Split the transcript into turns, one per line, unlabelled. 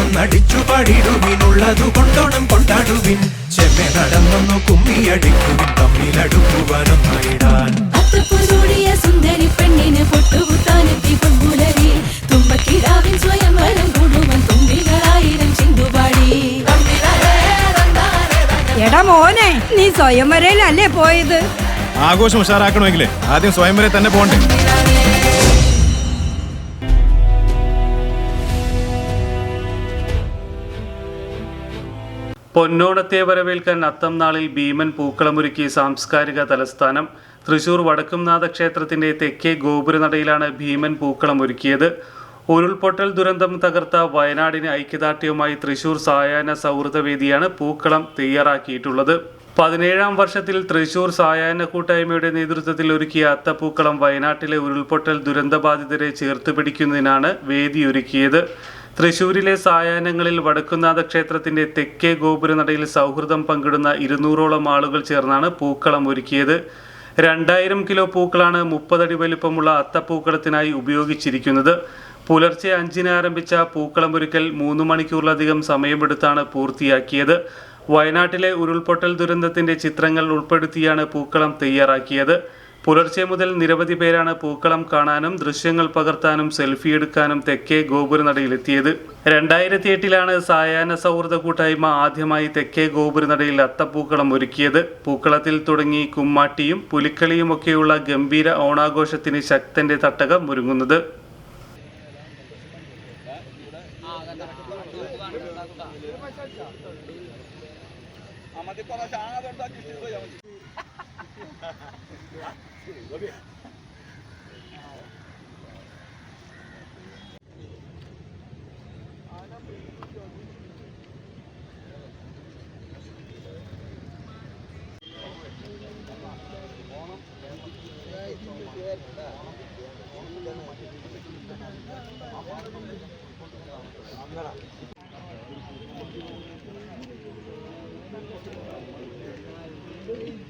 ചേർന്നൊന്നടിച്ചു പാടിടുവിനുള്ളതു കൊണ്ടോണം കൊണ്ടാടുവിൻ. ചെമ്മെ നടന്നൊന്നു കുമ്മിയടിക്കുവിൻ തമ്മിലടുക്കുവാനൊന്നായിടാൻ
അത്തപ്പൂചൂടിയ സുന്ദരി പെണ്ണിന് പൊട്ടുകുത്താനെത്തി പൊൻപുലരി തുമ്പക്കിടാവിൻ സ്വയംവരം കൂടുവൻ തുമ്പികളായിരം ചിന്തുപാടി
എടാ മോനെ നീ സ്വയംവരയിലല്ലേ പോയത്?
ആഘോഷം ഉഷാറാക്കണമെങ്കിലേ ആദ്യം സ്വയംവരെ തന്നെ പോകണ്ടേ.
പൊന്നോണത്തെ വരവേൽക്കാൻ അത്തം നാളിൽ ഭീമൻ പൂക്കളമൊരുക്കി സാംസ്കാരിക തലസ്ഥാനം. തൃശൂർ വടക്കുംനാഥ ക്ഷേത്രത്തിന്റെ തെക്കേ ഗോപുരനടയിലാണ് ഭീമൻ പൂക്കളം ഒരുക്കിയത് ഉരുൾപൊട്ടൽ ദുരന്തം തകർത്ത വയനാടിന് ഐക്യദാർഢ്യവുമായി തൃശൂർ സായാഹ്ന സൗഹൃദവേദിയാണ് പൂക്കളം തയ്യാറാക്കിയിട്ടുള്ളത്. പതിനേഴാം വർഷത്തിൽ തൃശൂർ സായാഹ്ന കൂട്ടായ്മയുടെ നേതൃത്വത്തിൽ ഒരുക്കിയ അത്തപ്പൂക്കളം വയനാട്ടിലെ ഉരുൾപൊട്ടൽ ദുരന്തബാധിതരെ ചേർത്ത് പിടിക്കുന്നതിനാണ് വേദി ഒരുക്കിയത് തൃശൂരിലെ സായാഹ്നങ്ങളിൽ വടക്കുന്നാഥ ക്ഷേത്രത്തിന്റെ തെക്കേ ഗോപുരനടയിൽ സൗഹൃദം പങ്കിടുന്ന ഇരുന്നൂറോളം ആളുകൾ ചേർന്നാണ് പൂക്കളം ഒരുക്കിയത്. രണ്ടായിരം കിലോ പൂക്കളാണ് മുപ്പതടി വലിപ്പമുള്ള അത്തപ്പൂക്കളത്തിനായി ഉപയോഗിച്ചിരിക്കുന്നത്. പുലർച്ചെ അഞ്ചിന് ആരംഭിച്ച പൂക്കളം ഒരുക്കൽ മൂന്ന് മണിക്കൂറിലധികം സമയമെടുത്താണ് പൂർത്തിയാക്കിയത്. വയനാട്ടിലെ ഉരുൾപൊട്ടൽ ദുരന്തത്തിന്റെ ചിത്രങ്ങൾ ഉൾപ്പെടുത്തിയാണ് പൂക്കളം തയ്യാറാക്കിയത്. പുലർച്ചെ മുതൽ നിരവധി പേരാണ് പൂക്കളം കാണാനും ദൃശ്യങ്ങൾ പകർത്താനും സെൽഫി എടുക്കാനും തെക്കേ ഗോപുരനടയിലെത്തിയത്. രണ്ടായിരത്തി എട്ടിലാണ് സായാഹ്ന സൗഹൃദ കൂട്ടായ്മ ആദ്യമായി തെക്കേ ഗോപുരനടയിൽ അത്തപ്പൂക്കളം ഒരുക്കിയത്. പൂക്കളത്തിൽ തുടങ്ങി കുമ്മാട്ടിയും പുലിക്കളിയുമൊക്കെയുള്ള ഗംഭീര ഓണാഘോഷത്തിന് ശക്തന്റെ തട്ടകം ഒരുങ്ങുന്നത്. আমাদের কথা আছে আমাদের কিছু হয়ে যাবে। আমরা Hallelujah.